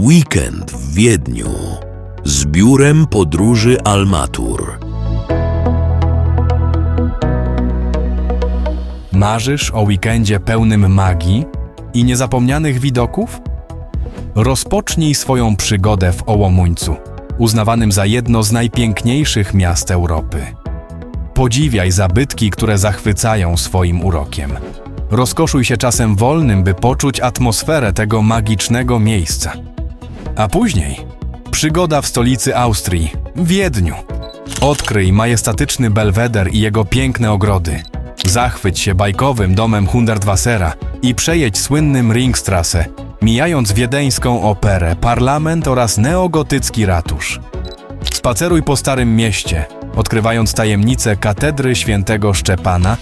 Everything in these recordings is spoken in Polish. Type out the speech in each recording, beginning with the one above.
Weekend w Wiedniu z biurem podróży Almatur. Marzysz o weekendzie pełnym magii i niezapomnianych widoków? Rozpocznij swoją przygodę w Ołomuńcu, uznawanym za jedno z najpiękniejszych miast Europy. Podziwiaj zabytki, które zachwycają swoim urokiem. Rozkoszuj się czasem wolnym, by poczuć atmosferę tego magicznego miejsca. A później przygoda w stolicy Austrii, Wiedniu. Odkryj majestatyczny Belweder i jego piękne ogrody. Zachwyć się bajkowym domem Hundertwassera i przejedź słynnym Ringstrasse, mijając wiedeńską operę, parlament oraz neogotycki ratusz. Spaceruj po Starym Mieście, odkrywając tajemnice katedry świętego Szczepana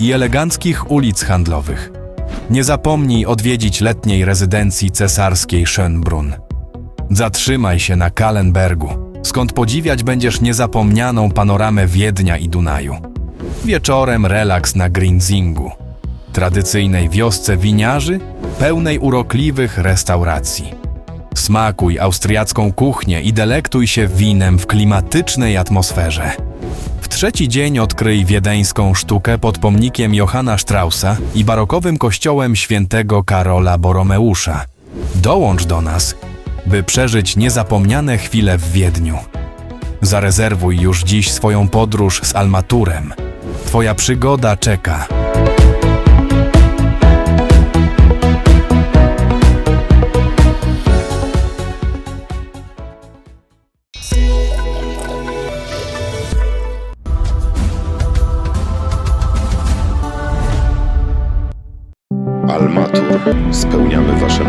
i eleganckich ulic handlowych. Nie zapomnij odwiedzić letniej rezydencji cesarskiej Schönbrunn. Zatrzymaj się na Kallenbergu, skąd podziwiać będziesz niezapomnianą panoramę Wiednia i Dunaju. Wieczorem relaks na Grinzingu, tradycyjnej wiosce winiarzy, pełnej urokliwych restauracji. Smakuj austriacką kuchnię i delektuj się winem w klimatycznej atmosferze. W trzeci dzień odkryj wiedeńską sztukę pod pomnikiem Johanna Straussa i barokowym kościołem świętego Karola Boromeusza. Dołącz do nas, by przeżyć niezapomniane chwile w Wiedniu. Zarezerwuj już dziś swoją podróż z Almaturem. Twoja przygoda czeka. Almatur. Spełniamy Wasze